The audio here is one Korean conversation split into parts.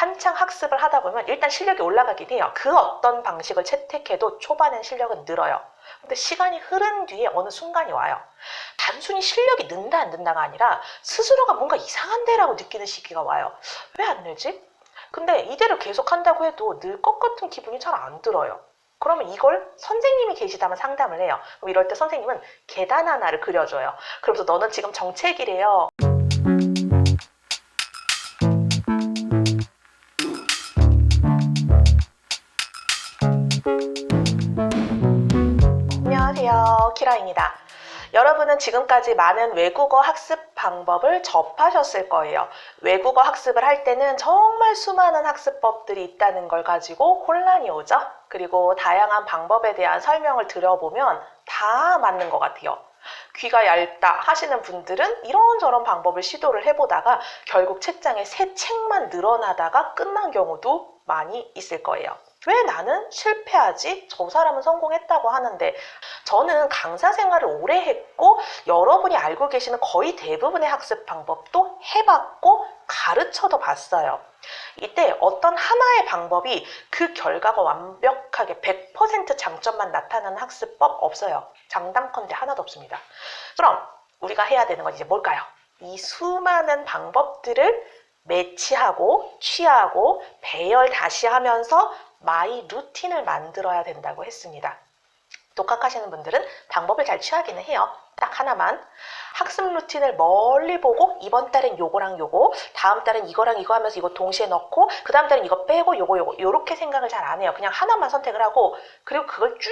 한창 학습을 하다 보면 일단 실력이 올라가긴 해요. 그 어떤 방식을 채택해도 초반엔 실력은 늘어요. 근데 시간이 흐른 뒤에 어느 순간이 와요. 단순히 실력이 는다 안 는다가 아니라 스스로가 뭔가 이상한데라고 느끼는 시기가 와요. 왜 안 늘지? 근데 이대로 계속 한다고 해도 늘 것 같은 기분이 잘 안 들어요. 그러면 이걸 선생님이 계시다면 상담을 해요. 이럴 때 선생님은 계단 하나를 그려줘요. 그러면서 너는 지금 정책이래요. 안녕하세요. 키라입니다. 여러분은 지금까지 많은 외국어 학습 방법을 접하셨을 거예요. 외국어 학습을 할 때는 정말 수많은 학습법들이 있다는 걸 가지고 혼란이 오죠. 그리고 다양한 방법에 대한 설명을 들어보면 다 맞는 것 같아요. 귀가 얇다 하시는 분들은 이런저런 방법을 시도를 해보다가 결국 책장에 새 책만 늘어나다가 끝난 경우도 많이 있을 거예요. 왜 나는 실패하지? 저 사람은 성공했다고 하는데 저는 강사 생활을 오래 했고 여러분이 알고 계시는 거의 대부분의 학습 방법도 해봤고 가르쳐도 봤어요. 이때 어떤 하나의 방법이 그 결과가 완벽하게 100% 장점만 나타나는 학습법 없어요. 장담컨대 하나도 없습니다. 그럼 우리가 해야 되는 건 이제 뭘까요? 이 수많은 방법들을 매치하고 취하고 배열 다시 하면서 마이 루틴을 만들어야 된다고 했습니다. 독학하시는 분들은 방법을 잘 취하기는 해요. 딱 하나만. 학습 루틴을 멀리 보고 이번 달엔 요거랑 요거, 다음 달엔 이거랑 이거 하면서 이거 동시에 넣고 그 다음 달엔 이거 빼고 요거 요거 요렇게 생각을 잘 안 해요. 그냥 하나만 선택을 하고 그리고 그걸 쭉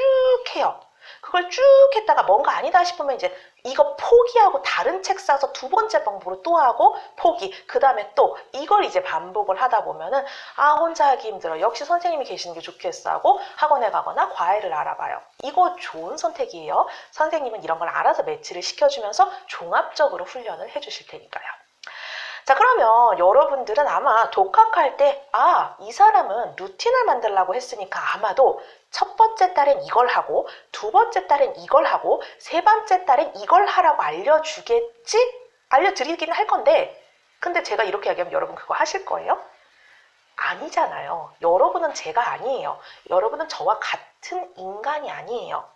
해요. 그걸 쭉 했다가 뭔가 아니다 싶으면 이제 이거 포기하고 다른 책 사서 두 번째 방법으로 또 하고 포기. 그 다음에 또 이걸 이제 반복을 하다 보면은 아 혼자 하기 힘들어. 역시 선생님이 계시는 게 좋겠어 하고 학원에 가거나 과외를 알아봐요. 이거 좋은 선택이에요. 선생님은 이런 걸 알아서 매치를 시켜주면서 종합적으로 훈련을 해주실 테니까요. 자 그러면 여러분들은 아마 독학할 때 아 이 사람은 루틴을 만들라고 했으니까 아마도 첫 번째 달엔 이걸 하고 두 번째 달엔 이걸 하고 세 번째 달엔 이걸 하라고 알려주겠지? 알려드리긴 할 건데 근데 제가 이렇게 얘기하면 여러분 그거 하실 거예요? 아니잖아요. 여러분은 제가 아니에요. 여러분은 저와 같은 인간이 아니에요.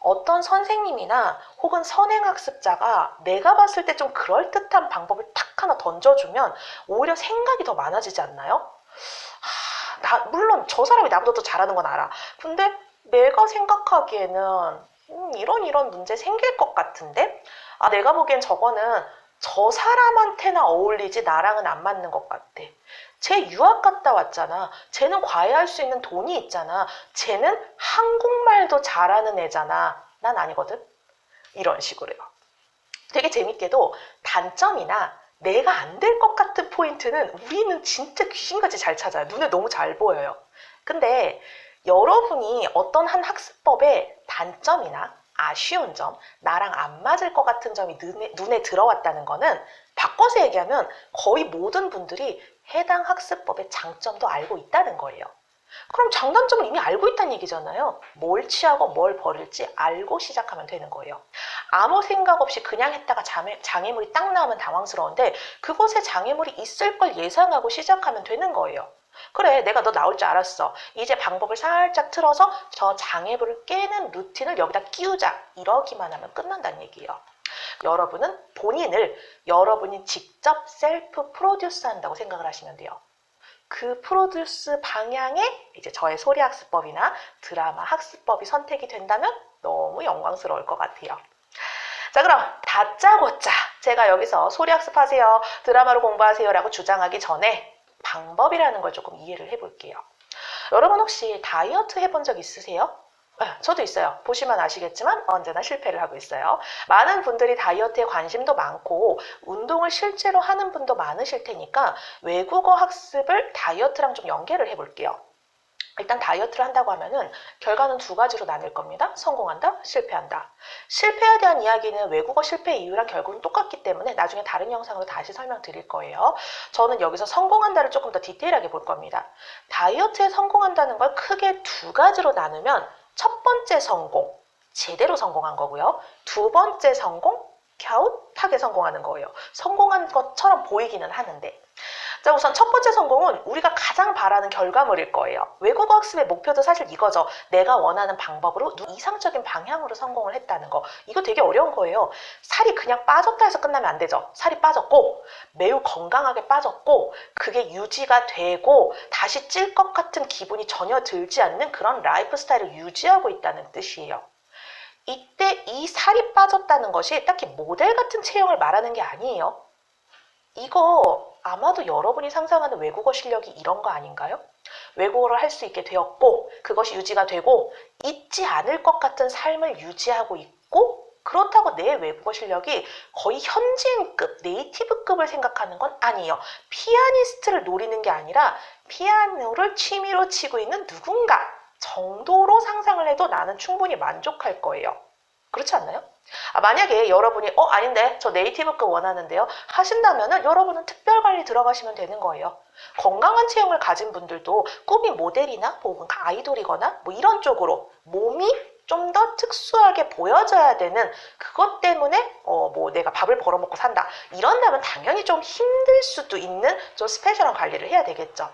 어떤 선생님이나 혹은 선행학습자가 내가 봤을 때 좀 그럴듯한 방법을 탁 하나 던져주면 오히려 생각이 더 많아지지 않나요? 하, 나, 물론 저 사람이 나보다 더 잘하는 건 알아. 근데 내가 생각하기에는 음, 이런 이런 문제 생길 것 같은데? 아, 내가 보기엔 저거는 저 사람한테나 어울리지 나랑은 안 맞는 것 같아. 쟤 유학 갔다 왔잖아. 쟤는 과외할 수 있는 돈이 있잖아. 쟤는 한국말도 잘하는 애잖아. 난 아니거든. 이런 식으로요. 되게 재밌게도 단점이나 내가 안 될 것 같은 포인트는 우리는 진짜 귀신같이 잘 찾아요. 눈에 너무 잘 보여요. 근데 여러분이 어떤 한 학습법의 단점이나 아쉬운 점, 나랑 안 맞을 것 같은 점이 눈에, 눈에 들어왔다는 거는 바꿔서 얘기하면 거의 모든 분들이 해당 학습법의 장점도 알고 있다는 거예요. 그럼 장단점을 이미 알고 있다는 얘기잖아요. 뭘 취하고 뭘 버릴지 알고 시작하면 되는 거예요. 아무 생각 없이 그냥 했다가 장애, 장애 물이 딱 나오면 당황스러운데 그곳에 장애물이 있을 걸 예상하고 시작하면 되는 거예요. 그래, 내가 너 나올 줄 알았어. 이제 방법을 살짝 틀어서 저 장애물을 깨는 루틴을 여기다 끼우자. 이러기만 하면 끝난다는 얘기예요. 여러분은 본인을 여러분이 직접 셀프 프로듀스 한다고 생각을 하시면 돼요. 그 프로듀스 방향에 이제 저의 소리 학습법이나 드라마 학습법이 선택이 된다면 너무 영광스러울 것 같아요. 자, 그럼 다짜고짜 제가 여기서 소리 학습하세요, 드라마로 공부하세요 라고 주장하기 전에 방법이라는 걸 조금 이해를 해볼게요. 여러분 혹시 다이어트 해본 적 있으세요? 네, 저도 있어요. 보시면 아시겠지만 언제나 실패를 하고 있어요. 많은 분들이 다이어트에 관심도 많고 운동을 실제로 하는 분도 많으실 테니까 외국어 학습을 다이어트랑 좀 연계를 해볼게요. 일단 다이어트를 한다고 하면은 결과는 두 가지로 나뉠 겁니다. 성공한다, 실패한다. 실패에 대한 이야기는 외국어 실패 이유랑 결국은 똑같기 때문에 나중에 다른 영상으로 다시 설명드릴 거예요. 저는 여기서 성공한다를 조금 더 디테일하게 볼 겁니다. 다이어트에 성공한다는 걸 크게 두 가지로 나누면 첫 번째 성공, 제대로 성공한 거고요. 두 번째 성공, 갸웃하게 성공하는 거예요. 성공한 것처럼 보이기는 하는데 자, 우선 첫 번째 성공은 우리가 가장 바라는 결과물일 거예요. 외국어 학습의 목표도 사실 이거죠. 내가 원하는 방법으로 누- 이상적인 방향으로 성공을 했다는 거. 이거 되게 어려운 거예요. 살이 그냥 빠졌다 해서 끝나면 안 되죠. 살이 빠졌고, 매우 건강하게 빠졌고, 그게 유지가 되고, 다시 찔 것 같은 기분이 전혀 들지 않는 그런 라이프 스타일을 유지하고 있다는 뜻이에요. 이때 이 살이 빠졌다는 것이 딱히 모델 같은 체형을 말하는 게 아니에요. 이거 아마도 여러분이 상상하는 외국어 실력이 이런 거 아닌가요? 외국어를 할 수 있게 되었고, 그것이 유지가 되고, 잊지 않을 것 같은 삶을 유지하고 있고, 그렇다고 내 외국어 실력이 거의 현지인급, 네이티브급을 생각하는 건 아니에요. 피아니스트를 노리는 게 아니라 피아노를 취미로 치고 있는 누군가 정도로 상상을 해도 나는 충분히 만족할 거예요. 그렇지 않나요? 아, 만약에 여러분이 어 아닌데 저 네이티브급 원하는데요 하신다면은 여러분은 특별관리 들어가시면 되는 거예요. 건강한 체형을 가진 분들도 꿈이 모델이나 혹은 아이돌이거나 뭐 이런 쪽으로 몸이 좀 더 특수하게 보여져야 되는 그것 때문에 어 뭐 내가 밥을 벌어먹고 산다 이런다면 당연히 좀 힘들 수도 있는 좀 스페셜한 관리를 해야 되겠죠.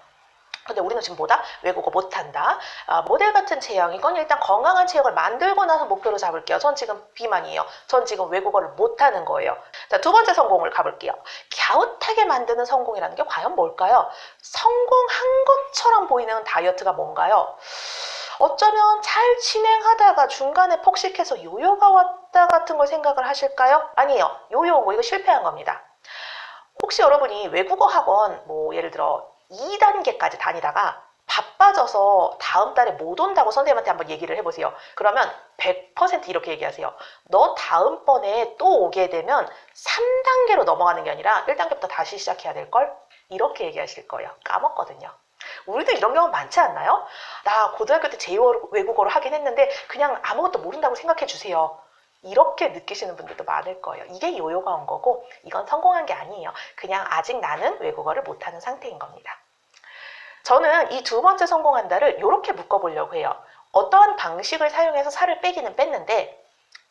근데 우리는 지금 뭐다? 외국어 못한다. 아, 모델 같은 체형. 이건 일단 건강한 체형을 만들고 나서 목표로 잡을게요. 전 지금 비만이에요. 전 지금 외국어를 못하는 거예요. 자, 두 번째 성공을 가볼게요. 갸웃하게 만드는 성공이라는 게 과연 뭘까요? 성공한 것처럼 보이는 다이어트가 뭔가요? 어쩌면 잘 진행하다가 중간에 폭식해서 요요가 왔다 같은 걸 생각을 하실까요? 아니에요. 요요 온 거 이거 실패한 겁니다. 혹시 여러분이 외국어 학원 뭐 예를 들어 2단계까지 다니다가 바빠져서 다음 달에 못 온다고 선생님한테 한번 얘기를 해보세요. 그러면 100% 이렇게 얘기하세요. 너 다음번에 또 오게 되면 3단계로 넘어가는 게 아니라 1단계부터 다시 시작해야 될걸? 이렇게 얘기하실 거예요. 까먹거든요. 우리도 이런 경우 많지 않나요? 나 고등학교 때 제2 외국어를 하긴 했는데 그냥 아무것도 모른다고 생각해 주세요. 이렇게 느끼시는 분들도 많을 거예요. 이게 요요가 온 거고 이건 성공한 게 아니에요. 그냥 아직 나는 외국어를 못하는 상태인 겁니다. 저는 이 두 번째 성공한다를 이렇게 묶어보려고 해요. 어떠한 방식을 사용해서 살을 빼기는 뺐는데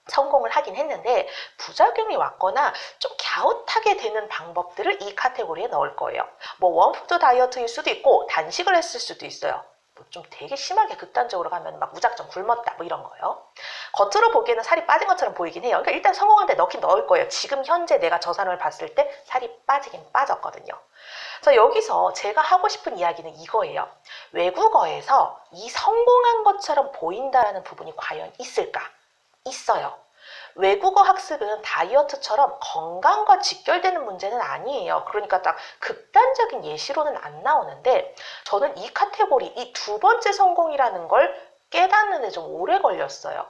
성공을 하긴 했는데 부작용이 왔거나 좀 갸웃하게 되는 방법들을 이 카테고리에 넣을 거예요. 뭐 원푸드 다이어트일 수도 있고 단식을 했을 수도 있어요. 뭐좀 되게 심하게 극단적으로 가면 막 무작정 굶었다 뭐 이런 거요. 겉으로 보기에는 살이 빠진 것처럼 보이긴 해요. 그러니까 일단 성공한 데 넣긴 넣을 거예요. 지금 현재 내가 저 사람을 봤을 때 살이 빠지긴 빠졌거든요. 그래서 여기서 제가 하고 싶은 이야기는 이거예요. 외국어에서 이 성공한 것처럼 보인다라는 부분이 과연 있을까? 있어요. 외국어 학습은 다이어트처럼 건강과 직결되는 문제는 아니에요. 그러니까 딱 극단적인 예시로는 안 나오는데 저는 이 카테고리, 이 두 번째 성공이라는 걸 깨닫는데 좀 오래 걸렸어요.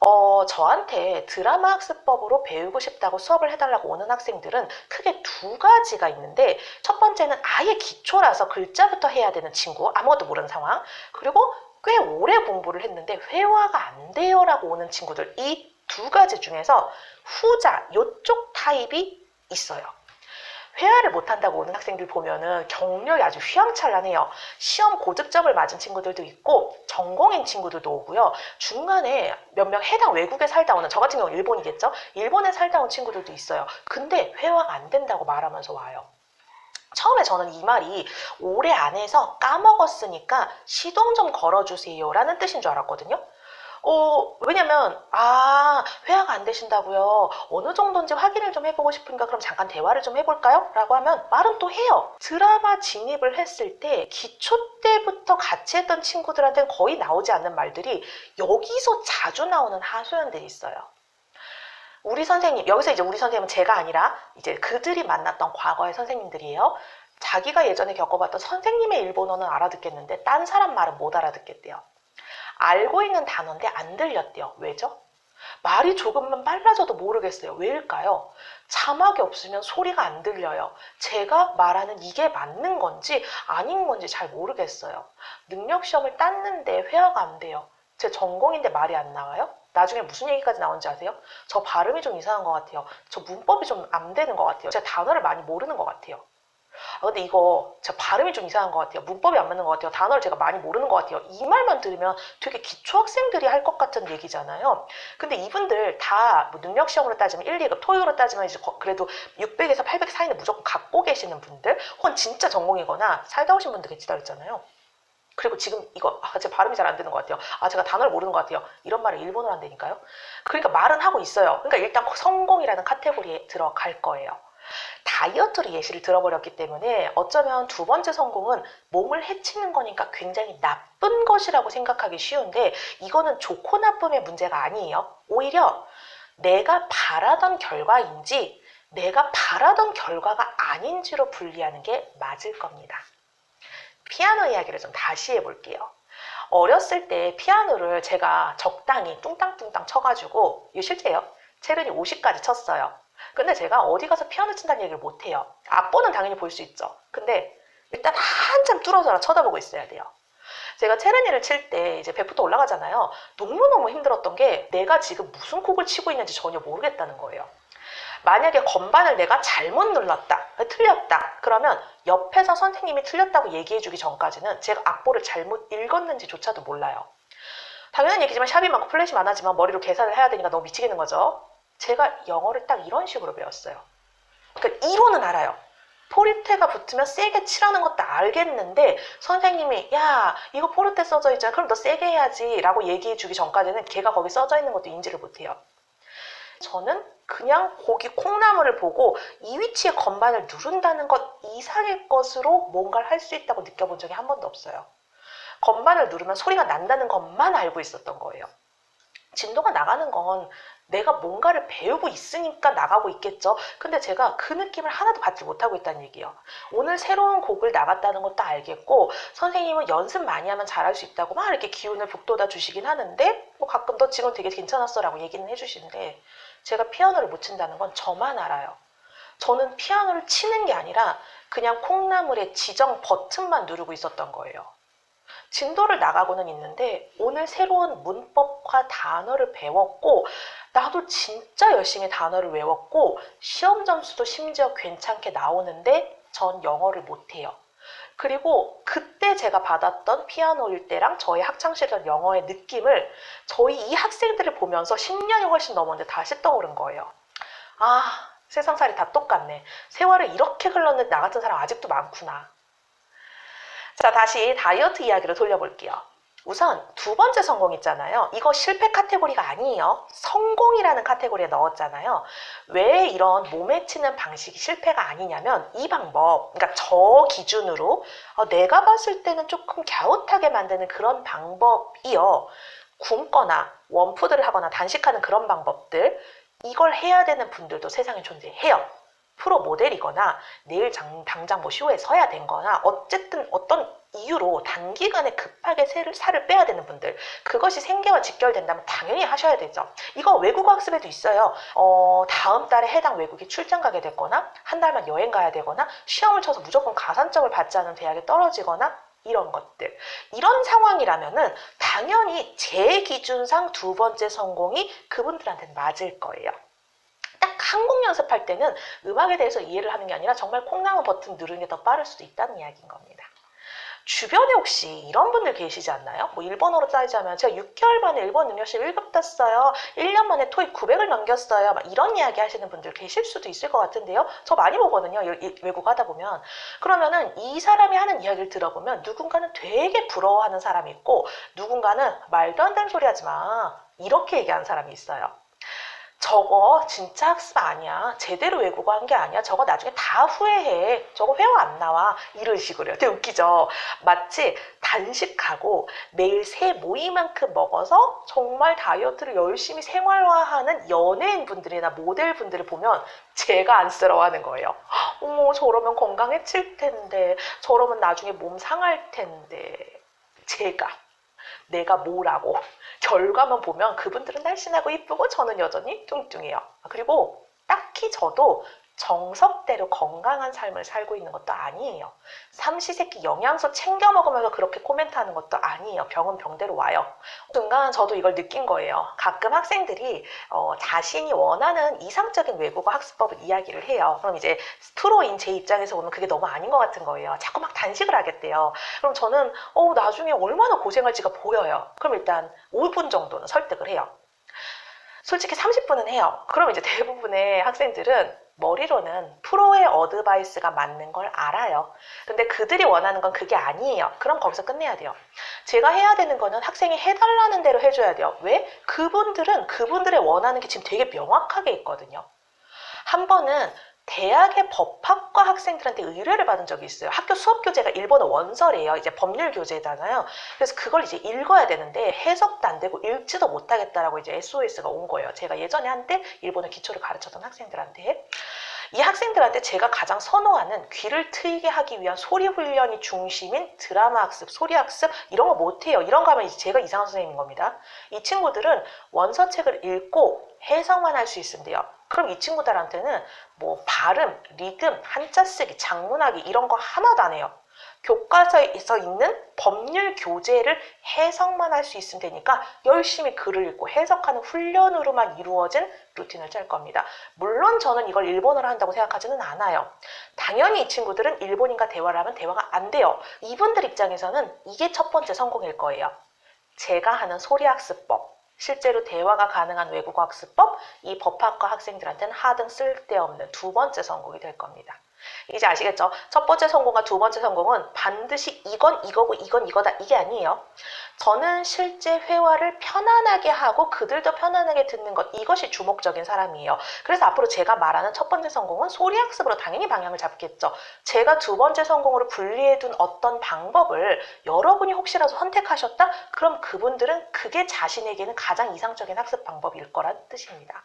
어, 저한테 드라마 학습법으로 배우고 싶다고 수업을 해달라고 오는 학생들은 크게 두 가지가 있는데 첫 번째는 아예 기초라서 글자부터 해야 되는 친구, 아무것도 모르는 상황. 그리고 꽤 오래 공부를 했는데 회화가 안 돼요라고 오는 친구들. 이 두 가지 중에서 후자, 요쪽 타입이 있어요. 회화를 못한다고 오는 학생들 보면은 경력이 아주 휘황찬란해요. 시험 고득점을 맞은 친구들도 있고 전공인 친구들도 오고요. 중간에 몇 명 해당 외국에 살다 오는 저 같은 경우 일본이겠죠. 일본에 살다 온 친구들도 있어요. 근데 회화가 안 된다고 말하면서 와요. 처음에 저는 이 말이 올해 안에서 까먹었으니까 시동 좀 걸어주세요라는 뜻인 줄 알았거든요. 어, 왜냐면, 아, 회화가 안 되신다고요. 어느 정도인지 확인을 좀 해보고 싶으니까 그럼 잠깐 대화를 좀 해볼까요? 라고 하면 말은 또 해요. 드라마 진입을 했을 때 기초 때부터 같이 했던 친구들한테는 거의 나오지 않는 말들이 여기서 자주 나오는 하소연들이 있어요. 우리 선생님, 여기서 이제 우리 선생님은 제가 아니라 이제 그들이 만났던 과거의 선생님들이에요. 자기가 예전에 겪어봤던 선생님의 일본어는 알아듣겠는데 딴 사람 말은 못 알아듣겠대요. 알고 있는 단어인데 안 들렸대요. 왜죠? 말이 조금만 빨라져도 모르겠어요. 왜일까요? 자막이 없으면 소리가 안 들려요. 제가 말하는 이게 맞는 건지 아닌 건지 잘 모르겠어요. 능력 시험을 땄는데 회화가 안 돼요. 제 전공인데 말이 안 나와요? 나중에 무슨 얘기까지 나오는지 아세요? 저 발음이 좀 이상한 것 같아요. 저 문법이 좀 안 되는 것 같아요. 제가 단어를 많이 모르는 것 같아요. 아, 근데 이거 제 발음이 좀 이상한 것 같아요. 문법이 안 맞는 것 같아요. 단어를 제가 많이 모르는 것 같아요. 이 말만 들으면 되게 기초 학생들이 할 것 같은 얘기잖아요. 근데 이분들 다 뭐 능력 시험으로 따지면 1, 2급, 토익으로 따지면 이제 거- 그래도 600에서 800 사이는 무조건 갖고 계시는 분들, 혹은 진짜 전공이거나 살다 오신 분들 계시다 그랬잖아요. 그리고 지금 이거 아, 제 발음이 잘 안 되는 것 같아요. 아 제가 단어를 모르는 것 같아요. 이런 말을 일본어로 한다니까요. 그러니까 말은 하고 있어요. 그러니까 일단 성공이라는 카테고리에 들어갈 거예요. 다이어트로 예시를 들어버렸기 때문에 어쩌면 두 번째 성공은 몸을 해치는 거니까 굉장히 나쁜 것이라고 생각하기 쉬운데 이거는 좋고 나쁨의 문제가 아니에요. 오히려 내가 바라던 결과인지 내가 바라던 결과가 아닌지로 분리하는 게 맞을 겁니다. 피아노 이야기를 좀 다시 해볼게요. 어렸을 때 피아노를 제가 적당히 뚱땅뚱땅 쳐가지고 이거 실제예요. 체르니 50까지 쳤어요. 근데 제가 어디 가서 피아노 친다는 얘기를 못 해요. 악보는 당연히 볼 수 있죠. 근데 일단 한참 뚫어져라 쳐다보고 있어야 돼요. 제가 체르니를 칠 때 이제 배부터 올라가잖아요. 너무너무 힘들었던 게 내가 지금 무슨 곡을 치고 있는지 전혀 모르겠다는 거예요. 만약에 건반을 내가 잘못 눌렀다, 틀렸다, 그러면 옆에서 선생님이 틀렸다고 얘기해주기 전까지는 제가 악보를 잘못 읽었는지조차도 몰라요. 당연한 얘기지만 샵이 많고 플랫이 많아지만 머리로 계산을 해야 되니까 너무 미치겠는 거죠. 제가 영어를 딱 이런 식으로 배웠어요. 그러니까 이론은 알아요. 포르테가 붙으면 세게 치라는 것도 알겠는데 선생님이 야 이거 포르테 써져 있잖아 그럼 너 세게 해야지 라고 얘기해 주기 전까지는 걔가 거기 써져 있는 것도 인지를 못해요. 저는 그냥 거기 콩나물을 보고 이 위치에 건반을 누른다는 것 이상의 것으로 뭔가를 할 수 있다고 느껴본 적이 한 번도 없어요. 건반을 누르면 소리가 난다는 것만 알고 있었던 거예요. 진도가 나가는 건 내가 뭔가를 배우고 있으니까 나가고 있겠죠. 근데 제가 그 느낌을 하나도 받지 못하고 있다는 얘기예요. 오늘 새로운 곡을 나갔다는 것도 알겠고 선생님은 연습 많이 하면 잘할 수 있다고 막 이렇게 기운을 북돋아 주시긴 하는데 뭐 가끔 너 지금 되게 괜찮았어라고 얘기는 해주시는데 제가 피아노를 못 친다는 건 저만 알아요. 저는 피아노를 치는 게 아니라 그냥 콩나물의 지정 버튼만 누르고 있었던 거예요. 진도를 나가고는 있는데 오늘 새로운 문법과 단어를 배웠고 나도 진짜 열심히 단어를 외웠고 시험 점수도 심지어 괜찮게 나오는데 전 영어를 못해요. 그리고 그때 제가 받았던 피아노일 때랑 저희 학창시절 영어의 느낌을 저희 이 학생들을 보면서 10년이 훨씬 넘었는데 다시 떠오른 거예요. 아, 세상살이 다 똑같네. 세월을 이렇게 흘렀는데 나 같은 사람 아직도 많구나. 자, 다시 다이어트 이야기로 돌려볼게요. 우선 두 번째 성공 있잖아요. 이거 실패 카테고리가 아니에요. 성공이라는 카테고리에 넣었잖아요. 왜 이런 몸에 치는 방식이 실패가 아니냐면 이 방법, 그러니까 저 기준으로 어, 내가 봤을 때는 조금 갸웃하게 만드는 그런 방법이요. 굶거나 원푸드를 하거나 단식하는 그런 방법들 이걸 해야 되는 분들도 세상에 존재해요. 프로 모델이거나 내일 장- 당장 뭐 쇼에 서야 된 거나 어쨌든 어떤 이유로 단기간에 급하게 살을, 살을 빼야 되는 분들 그것이 생계와 직결된다면 당연히 하셔야 되죠. 이거 외국어 학습에도 있어요. 어, 다음 달에 해당 외국에 출장 가게 됐거나 한 달만 여행 가야 되거나 시험을 쳐서 무조건 가산점을 받지 않은 대학에 떨어지거나 이런 것들. 이런 상황이라면은 당연히 제 기준상 두 번째 성공이 그분들한테는 맞을 거예요. 딱 한국 연습할 때는 음악에 대해서 이해를 하는 게 아니라 정말 콩나물 버튼 누르는 게 더 빠를 수도 있다는 이야기인 겁니다. 주변에 혹시 이런 분들 계시지 않나요? 뭐 일본어로 따지자면 제가 6개월 만에 일본 능력 시험 1급 땄어요. 1년 만에 토익 900을 넘겼어요. 막 이런 이야기 하시는 분들 계실 수도 있을 것 같은데요. 저 많이 보거든요. 외국어 하다 보면. 그러면은 이 사람이 하는 이야기를 들어보면 누군가는 되게 부러워하는 사람이 있고 누군가는 말도 안 되는 소리 하지 마. 이렇게 얘기하는 사람이 있어요. 저거 진짜 학습 아니야. 제대로 외국어 한 게 아니야. 저거 나중에 다 후회해. 저거 회화 안 나와. 이런 식으로요. 되게 웃기죠. 마치 단식하고 매일 새 모이만큼 먹어서 정말 다이어트를 열심히 생활화하는 연예인 분들이나 모델 분들을 보면 제가 안쓰러워하는 거예요. 어머, 저러면 건강해질 텐데. 저러면 나중에 몸 상할 텐데. 제가. 내가 뭐라고. 결과만 보면 그분들은 날씬하고 이쁘고 저는 여전히 뚱뚱해요. 그리고 딱히 저도 정석대로 건강한 삶을 살고 있는 것도 아니에요. 삼시세끼 영양소 챙겨 먹으면서 그렇게 코멘트하는 것도 아니에요. 병은 병대로 와요. 순간 저도 이걸 느낀 거예요. 가끔 학생들이 어, 자신이 원하는 이상적인 외국어 학습법을 이야기를 해요. 그럼 이제 프로인 제 입장에서 보면 그게 너무 아닌 것 같은 거예요. 자꾸 막 단식을 하겠대요. 그럼 저는 어, 나중에 얼마나 고생할지가 보여요. 그럼 일단 5분 정도는 설득을 해요. 솔직히 30분은 해요. 그럼 이제 대부분의 학생들은 머리로는 프로의 어드바이스가 맞는 걸 알아요. 근데 그들이 원하는 건 그게 아니에요. 그럼 거기서 끝내야 돼요. 제가 해야 되는 거는 학생이 해달라는 대로 해줘야 돼요. 왜? 그분들은 그분들의 원하는 게 지금 되게 명확하게 있거든요. 한 번은 대학의 법학과 학생들한테 의뢰를 받은 적이 있어요. 학교 수업 교재가 일본어 원서래요. 이제 법률 교재잖아요. 그래서 그걸 이제 읽어야 되는데 해석도 안 되고 읽지도 못하겠다라고 이제 SOS가 온 거예요. 제가 예전에 한때 일본어 기초를 가르쳤던 학생들한테. 이 학생들한테 제가 가장 선호하는 귀를 트이게 하기 위한 소리 훈련이 중심인 드라마 학습, 소리 학습 이런 거 못해요. 이런 거 하면 제가 이상한 선생님인 겁니다. 이 친구들은 원서책을 읽고 해석만 할 수 있으면 돼요. 그럼 이 친구들한테는 뭐 발음, 리듬, 한자 쓰기, 장문하기 이런 거 하나도 안 해요. 교과서에서 있는 법률 교재를 해석만 할 수 있으면 되니까 열심히 글을 읽고 해석하는 훈련으로만 이루어진 루틴을 짤 겁니다. 물론 저는 이걸 일본어로 한다고 생각하지는 않아요. 당연히 이 친구들은 일본인과 대화를 하면 대화가 안 돼요. 이분들 입장에서는 이게 첫 번째 성공일 거예요. 제가 하는 소리 학습법, 실제로 대화가 가능한 외국어 학습법, 이 법학과 학생들한테는 하등 쓸데없는 두 번째 성공이 될 겁니다. 이제 아시겠죠? 첫 번째 성공과 두 번째 성공은 반드시 이건 이거고 이건 이거다 이게 아니에요. 저는 실제 회화를 편안하게 하고 그들도 편안하게 듣는 것 이것이 주목적인 사람이에요. 그래서 앞으로 제가 말하는 첫 번째 성공은 소리 학습으로 당연히 방향을 잡겠죠. 제가 두 번째 성공으로 분리해 둔 어떤 방법을 여러분이 혹시라도 선택하셨다? 그럼 그분들은 그게 자신에게는 가장 이상적인 학습 방법일 거란 뜻입니다.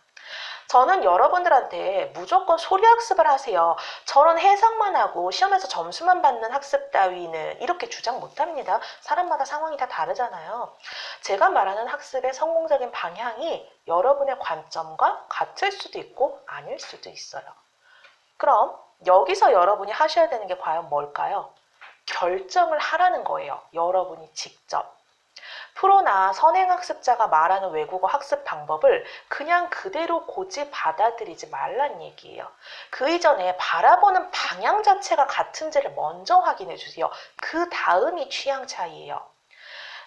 저는 여러분들한테 무조건 소리 학습을 하세요. 저런 해석만 하고 시험에서 점수만 받는 학습 따위는 이렇게 주장 못 합니다. 사람마다 상황이 다 다르잖아요. 제가 말하는 학습의 성공적인 방향이 여러분의 관점과 같을 수도 있고 아닐 수도 있어요. 그럼 여기서 여러분이 하셔야 되는 게 과연 뭘까요? 결정을 하라는 거예요. 여러분이 직접. 프로나 선행학습자가 말하는 외국어 학습 방법을 그냥 그대로 고지 받아들이지 말란 얘기예요. 그 이전에 바라보는 방향 자체가 같은지를 먼저 확인해 주세요. 그 다음이 취향 차이예요.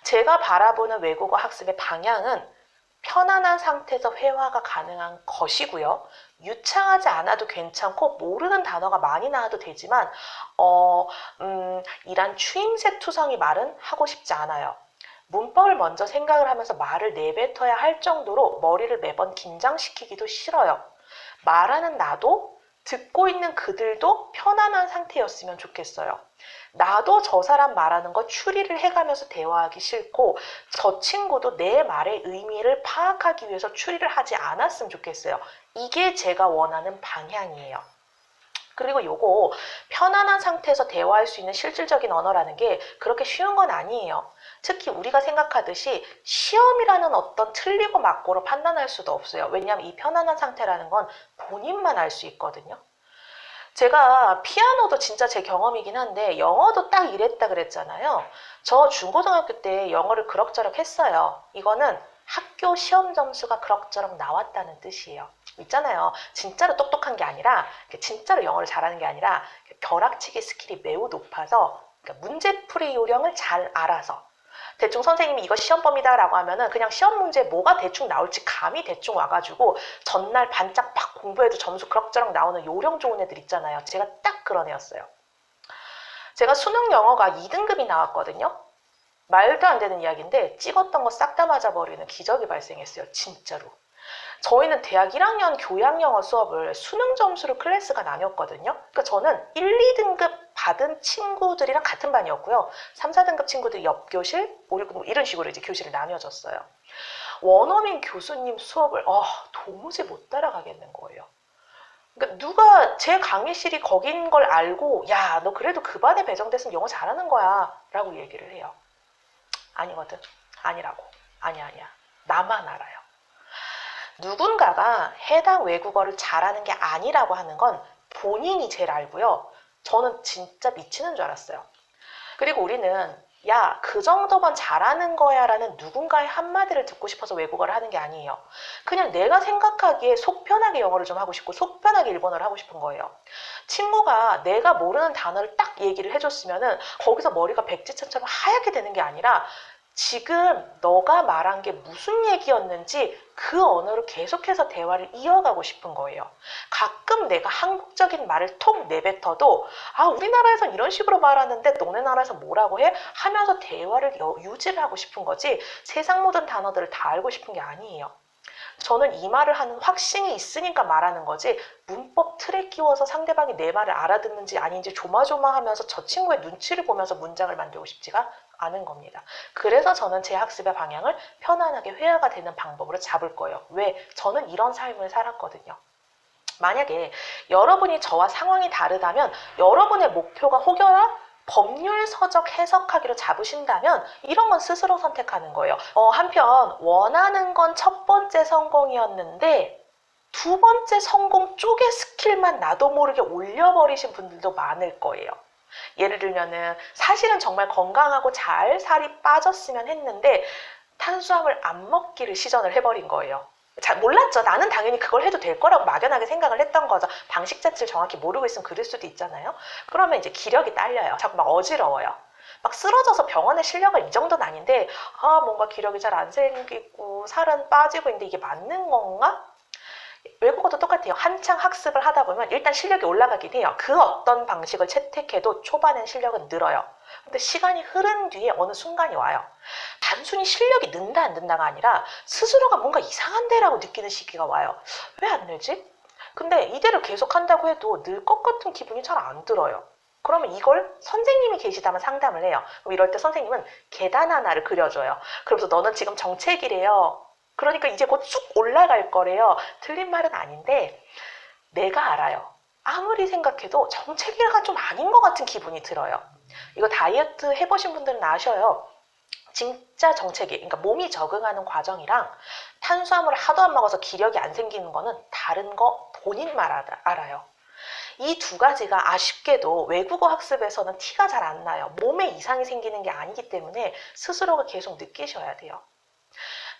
제가 바라보는 외국어 학습의 방향은 편안한 상태에서 회화가 가능한 것이고요. 유창하지 않아도 괜찮고 모르는 단어가 많이 나와도 되지만 어, 음, 이란 추임새 투성이 말은 하고 싶지 않아요. 문법을 먼저 생각을 하면서 말을 내뱉어야 할 정도로 머리를 매번 긴장시키기도 싫어요. 말하는 나도 듣고 있는 그들도 편안한 상태였으면 좋겠어요. 나도 저 사람 말하는 거 추리를 해가면서 대화하기 싫고 저 친구도 내 말의 의미를 파악하기 위해서 추리를 하지 않았으면 좋겠어요. 이게 제가 원하는 방향이에요. 그리고 요거 편안한 상태에서 대화할 수 있는 실질적인 언어라는 게 그렇게 쉬운 건 아니에요. 특히 우리가 생각하듯이 시험이라는 어떤 틀리고 맞고로 판단할 수도 없어요. 왜냐하면 이 편안한 상태라는 건 본인만 알 수 있거든요. 제가 피아노도 진짜 제 경험이긴 한데 영어도 딱 이랬다 그랬잖아요. 저 중고등학교 때 영어를 그럭저럭 했어요. 이거는 학교 시험 점수가 그럭저럭 나왔다는 뜻이에요. 있잖아요. 진짜로 똑똑한 게 아니라 진짜로 영어를 잘하는 게 아니라 벼락치기 스킬이 매우 높아서 그러니까 문제풀이 요령을 잘 알아서 대충 선생님이 이거 시험범이다라고 하면은 그냥 시험 문제 뭐가 대충 나올지 감이 대충 와가지고 전날 반짝 팍 공부해도 점수 그럭저럭 나오는 요령 좋은 애들 있잖아요. 제가 딱 그런 애였어요. 제가 수능 영어가 2등급이 나왔거든요. 말도 안 되는 이야기인데 찍었던 거 싹 다 맞아버리는 기적이 발생했어요. 진짜로. 저희는 대학 1학년 교양영어 수업을 수능 점수로 클래스가 나뉘었거든요. 그러니까 저는 1, 2등급 받은 친구들이랑 같은 반이었고요. 3, 4등급 친구들이 옆 교실, 뭐 이런 식으로 이제 교실이 나뉘어졌어요. 원어민 교수님 수업을 어, 도무지 못 따라가겠는 거예요. 그러니까 누가 제 강의실이 거긴 걸 알고 야, 너 그래도 그 반에 배정됐으면 영어 잘하는 거야 라고 얘기를 해요. 아니거든. 아니라고. 아니야, 아니야. 나만 알아요. 누군가가 해당 외국어를 잘하는 게 아니라고 하는 건 본인이 제일 알고요. 저는 진짜 미치는 줄 알았어요. 그리고 우리는 야, 그 정도면 잘하는 거야 라는 누군가의 한마디를 듣고 싶어서 외국어를 하는 게 아니에요. 그냥 내가 생각하기에 속 편하게 영어를 좀 하고 싶고 속 편하게 일본어를 하고 싶은 거예요. 친구가 내가 모르는 단어를 딱 얘기를 해줬으면은 거기서 머리가 백지천처럼 하얗게 되는 게 아니라 지금 너가 말한 게 무슨 얘기였는지 그 언어를 계속해서 대화를 이어가고 싶은 거예요. 가끔 내가 한국적인 말을 톡 내뱉어도 아 우리나라에선 이런 식으로 말하는데 너네 나라에서 뭐라고 해? 하면서 대화를 여- 유지를 하고 싶은 거지 세상 모든 단어들을 다 알고 싶은 게 아니에요. 저는 이 말을 하는 확신이 있으니까 말하는 거지 문법 틀에 끼워서 상대방이 내 말을 알아듣는지 아닌지 조마조마하면서 저 친구의 눈치를 보면서 문장을 만들고 싶지가 않은 겁니다. 그래서 저는 제 학습의 방향을 편안하게 회화가 되는 방법으로 잡을 거예요. 왜? 저는 이런 삶을 살았거든요. 만약에 여러분이 저와 상황이 다르다면 여러분의 목표가 혹여나 법률 서적 해석하기로 잡으신다면 이런 건 스스로 선택하는 거예요. 어, 한편 원하는 건 첫 번째 성공이었는데 두 번째 성공 쪽의 스킬만 나도 모르게 올려버리신 분들도 많을 거예요. 예를 들면은 사실은 정말 건강하고 잘 살이 빠졌으면 했는데 탄수화물 안 먹기를 시전을 해버린 거예요. 잘 몰랐죠. 나는 당연히 그걸 해도 될 거라고 막연하게 생각을 했던 거죠. 방식 자체를 정확히 모르고 있으면 그럴 수도 있잖아요. 그러면 이제 기력이 딸려요. 자꾸 막 어지러워요. 막 쓰러져서 병원에 실려갈 이 정도는 아닌데 아 뭔가 기력이 잘 안 생기고 살은 빠지고 있는데 이게 맞는 건가? 외국어도 똑같아요. 한창 학습을 하다 보면 일단 실력이 올라가긴 해요. 그 어떤 방식을 채택해도 초반엔 실력은 늘어요. 근데 시간이 흐른 뒤에 어느 순간이 와요. 단순히 실력이 는다 안 는다가 아니라 스스로가 뭔가 이상한데라고 느끼는 시기가 와요. 왜 안 늘지? 근데 이대로 계속 한다고 해도 늘 것 같은 기분이 잘 안 들어요. 그러면 이걸 선생님이 계시다면 상담을 해요. 그럼 이럴 때 선생님은 계단 하나를 그려줘요. 그러면서 너는 지금 정책이래요. 그러니까 이제 곧 쭉 올라갈 거래요. 틀린 말은 아닌데 내가 알아요. 아무리 생각해도 정책이가 좀 아닌 것 같은 기분이 들어요. 이거 다이어트 해보신 분들은 아셔요. 진짜 정책이, 그러니까 몸이 적응하는 과정이랑 탄수화물을 하도 안 먹어서 기력이 안 생기는 거는 다른 거 본인만 알아- 알아요. 이 두 가지가 아쉽게도 외국어 학습에서는 티가 잘 안 나요. 몸에 이상이 생기는 게 아니기 때문에 스스로가 계속 느끼셔야 돼요.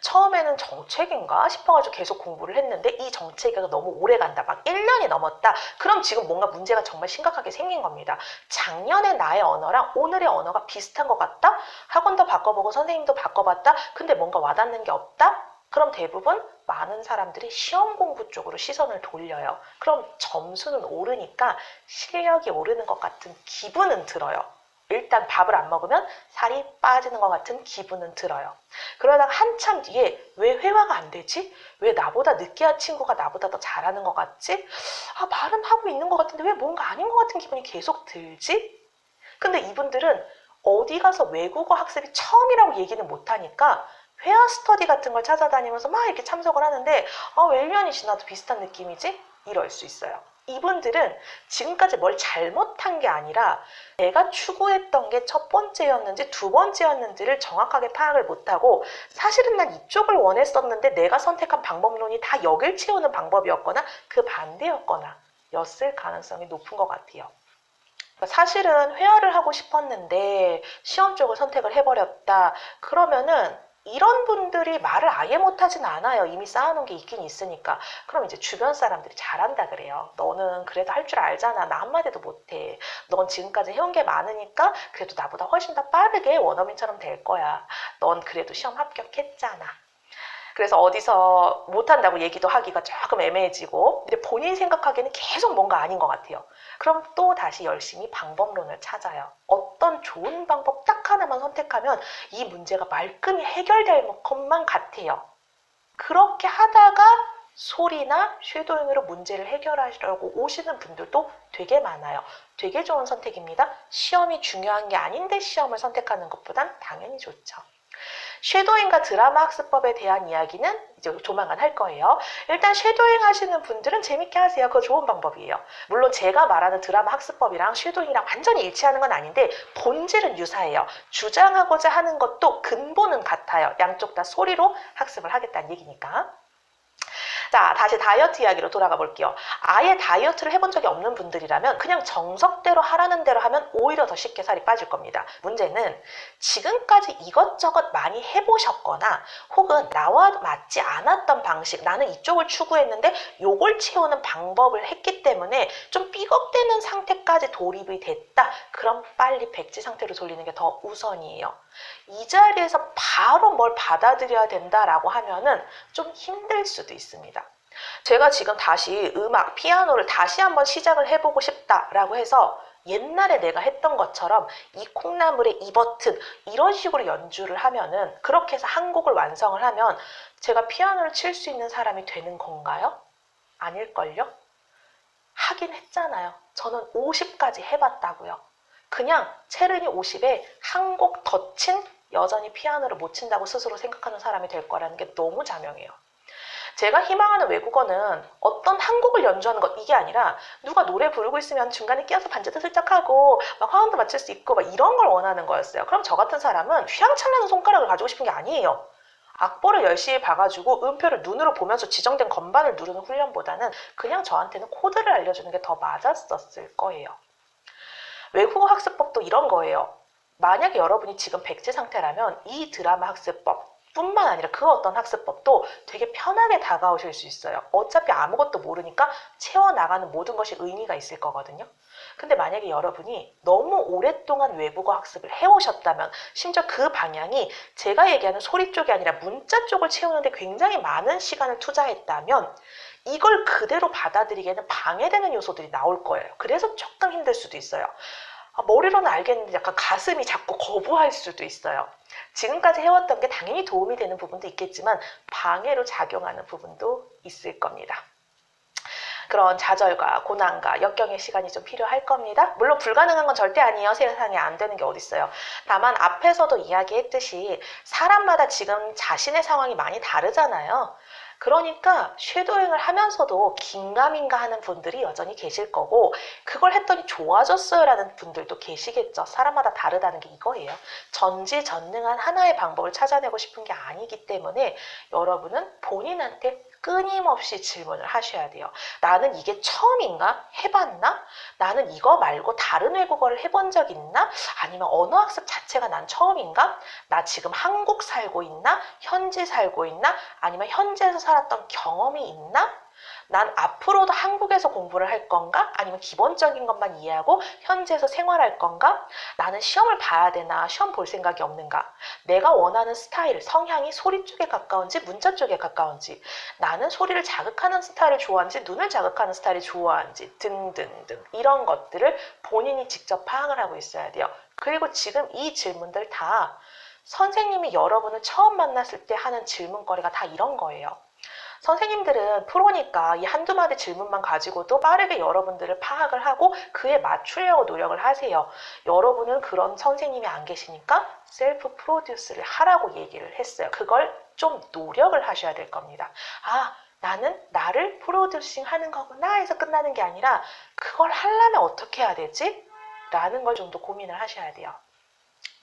처음에는 정책인가 싶어가지고 계속 공부를 했는데 이 정책이 너무 오래 간다. 막 1년이 넘었다. 그럼 지금 뭔가 문제가 정말 심각하게 생긴 겁니다. 작년에 나의 언어랑 오늘의 언어가 비슷한 것 같다? 학원도 바꿔보고 선생님도 바꿔봤다? 근데 뭔가 와닿는 게 없다? 그럼 대부분 많은 사람들이 시험 공부 쪽으로 시선을 돌려요. 그럼 점수는 오르니까 실력이 오르는 것 같은 기분은 들어요. 일단 밥을 안 먹으면 살이 빠지는 것 같은 기분은 들어요. 그러다가 한참 뒤에 왜 회화가 안 되지? 왜 나보다 늦게 한 친구가 나보다 더 잘하는 것 같지? 아, 말은 하고 있는 것 같은데 왜 뭔가 아닌 것 같은 기분이 계속 들지? 근데 이분들은 어디 가서 외국어 학습이 처음이라고 얘기는 못하니까 회화 스터디 같은 걸 찾아다니면서 막 이렇게 참석을 하는데 아, 왜 1년이 지나도 비슷한 느낌이지? 이럴 수 있어요. 이분들은 지금까지 뭘 잘못한 게 아니라 내가 추구했던 게 첫 번째였는지 두 번째였는지를 정확하게 파악을 못하고 사실은 난 이쪽을 원했었는데 내가 선택한 방법론이 다 여길 채우는 방법이었거나 그 반대였거나 였을 가능성이 높은 것 같아요. 그러니까 사실은 회화를 하고 싶었는데 시험 쪽을 선택을 해버렸다. 그러면은 이런 분들이 말을 아예 못하진 않아요. 이미 쌓아놓은 게 있긴 있으니까. 그럼 이제 주변 사람들이 잘한다 그래요. 너는 그래도 할 줄 알잖아. 나 한마디도 못해. 넌 지금까지 해온 게 많으니까 그래도 나보다 훨씬 더 빠르게 원어민처럼 될 거야. 넌 그래도 시험 합격했잖아. 그래서 어디서 못한다고 얘기도 하기가 조금 애매해지고 근데 본인 생각하기에는 계속 뭔가 아닌 것 같아요. 그럼 또 다시 열심히 방법론을 찾아요. 어떤 좋은 방법 딱 하나만 선택하면 이 문제가 말끔히 해결될 것만 같아요. 그렇게 하다가 소리나 쉐도잉으로 문제를 해결하려고 오시는 분들도 되게 많아요. 되게 좋은 선택입니다. 시험이 중요한 게 아닌데 시험을 선택하는 것보단 당연히 좋죠. 쉐도잉과 드라마 학습법에 대한 이야기는 이제 조만간 할 거예요. 일단 쉐도잉 하시는 분들은 재밌게 하세요. 그거 좋은 방법이에요. 물론 제가 말하는 드라마 학습법이랑 쉐도잉이랑 완전히 일치하는 건 아닌데 본질은 유사해요. 주장하고자 하는 것도 근본은 같아요. 양쪽 다 소리로 학습을 하겠다는 얘기니까. 자, 다시 다이어트 이야기로 돌아가 볼게요. 아예 다이어트를 해본 적이 없는 분들이라면 그냥 정석대로 하라는 대로 하면 오히려 더 쉽게 살이 빠질 겁니다. 문제는 지금까지 이것저것 많이 해보셨거나 혹은 나와 맞지 않았던 방식, 나는 이쪽을 추구했는데 요걸 채우는 방법을 했기 때문에 좀 삐걱대는 상태까지 돌입이 됐다. 그럼 빨리 백지 상태로 돌리는 게 더 우선이에요. 이 자리에서 바로 뭘 받아들여야 된다라고 하면은 좀 힘들 수도 있습니다. 제가 지금 다시 음악, 피아노를 다시 한번 시작을 해보고 싶다라고 해서 옛날에 내가 했던 것처럼 이 콩나물의 이 버튼 이런 식으로 연주를 하면은 그렇게 해서 한 곡을 완성을 하면 제가 피아노를 칠 수 있는 사람이 되는 건가요? 아닐걸요? 하긴 했잖아요. 저는 50까지 해봤다고요. 그냥 체르니 50에 한 곡 더 친 여전히 피아노를 못 친다고 스스로 생각하는 사람이 될 거라는 게 너무 자명해요. 제가 희망하는 외국어는 어떤 한 곡을 연주하는 것 이게 아니라 누가 노래 부르고 있으면 중간에 끼어서 반주도 슬쩍 하고 막 화음도 맞출 수 있고 막 이런 걸 원하는 거였어요. 그럼 저 같은 사람은 휘황찬란한 손가락을 가지고 싶은 게 아니에요. 악보를 열심히 봐가지고 음표를 눈으로 보면서 지정된 건반을 누르는 훈련보다는 그냥 저한테는 코드를 알려주는 게 더 맞았었을 거예요. 외국어 학습법도 이런 거예요. 만약에 여러분이 지금 백지 상태라면 이 드라마 학습법 뿐만 아니라 그 어떤 학습법도 되게 편하게 다가오실 수 있어요. 어차피 아무것도 모르니까 채워나가는 모든 것이 의미가 있을 거거든요. 근데 만약에 여러분이 너무 오랫동안 외국어 학습을 해오셨다면 심지어 그 방향이 제가 얘기하는 소리 쪽이 아니라 문자 쪽을 채우는데 굉장히 많은 시간을 투자했다면 이걸 그대로 받아들이기에는 방해되는 요소들이 나올 거예요. 그래서 조금 힘들 수도 있어요. 아, 머리로는 알겠는데 약간 가슴이 자꾸 거부할 수도 있어요. 지금까지 해왔던 게 당연히 도움이 되는 부분도 있겠지만 방해로 작용하는 부분도 있을 겁니다. 그런 좌절과 고난과 역경의 시간이 좀 필요할 겁니다. 물론 불가능한 건 절대 아니에요. 세상에 안 되는 게 어딨어요. 다만 앞에서도 이야기했듯이 사람마다 지금 자신의 상황이 많이 다르잖아요. 그러니까 쉐도잉을 하면서도 긴가민가 하는 분들이 여전히 계실 거고 그걸 했더니 좋아졌어요 라는 분들도 계시겠죠. 사람마다 다르다는 게 이거예요. 전지전능한 하나의 방법을 찾아내고 싶은 게 아니기 때문에 여러분은 본인한테 끊임없이 질문을 하셔야 돼요. 나는 이게 처음인가? 해봤나? 나는 이거 말고 다른 외국어를 해본 적 있나? 아니면 언어학습 자체가 난 처음인가? 나 지금 한국 살고 있나? 현지 살고 있나? 아니면 현지에서 살았던 경험이 있나? 난 앞으로도 한국에서 공부를 할 건가? 아니면 기본적인 것만 이해하고 현지에서 생활할 건가? 나는 시험을 봐야 되나? 시험 볼 생각이 없는가? 내가 원하는 스타일, 성향이 소리 쪽에 가까운지 문자 쪽에 가까운지 나는 소리를 자극하는 스타일을 좋아하는지 눈을 자극하는 스타일을 좋아하는지 등등등 이런 것들을 본인이 직접 파악을 하고 있어야 돼요. 그리고 지금 이 질문들 다 선생님이 여러분을 처음 만났을 때 하는 질문거리가 다 이런 거예요. 선생님들은 프로니까 이 한두 마디 질문만 가지고도 빠르게 여러분들을 파악을 하고 그에 맞추려고 노력을 하세요. 여러분은 그런 선생님이 안 계시니까 셀프 프로듀스를 하라고 얘기를 했어요. 그걸 좀 노력을 하셔야 될 겁니다. 아, 나는 나를 프로듀싱 하는 거구나 해서 끝나는 게 아니라 그걸 하려면 어떻게 해야 되지? 라는 걸 좀 더 고민을 하셔야 돼요.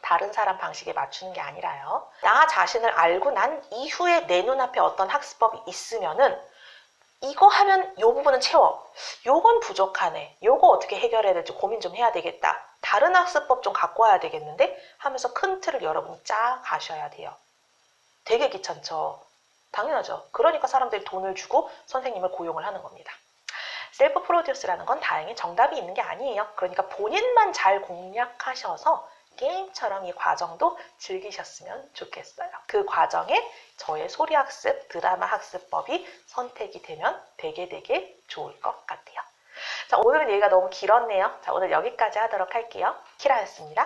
다른 사람 방식에 맞추는 게 아니라요. 나 자신을 알고 난 이후에 내 눈앞에 어떤 학습법이 있으면은 이거 하면 요 부분은 채워. 요건 부족하네. 요거 어떻게 해결해야 될지 고민 좀 해야 되겠다. 다른 학습법 좀 갖고 와야 되겠는데 하면서 큰 틀을 여러분이 짜 가셔야 돼요. 되게 귀찮죠. 당연하죠. 그러니까 사람들이 돈을 주고 선생님을 고용을 하는 겁니다. 셀프 프로듀스라는 건 다행히 정답이 있는 게 아니에요. 그러니까 본인만 잘 공략하셔서 게임처럼 이 과정도 즐기셨으면 좋겠어요. 그 과정에 저의 소리 학습, 드라마 학습법이 선택이 되면 되게 되게 좋을 것 같아요. 자, 오늘은 얘기가 너무 길었네요. 자, 오늘 여기까지 하도록 할게요. 키라였습니다.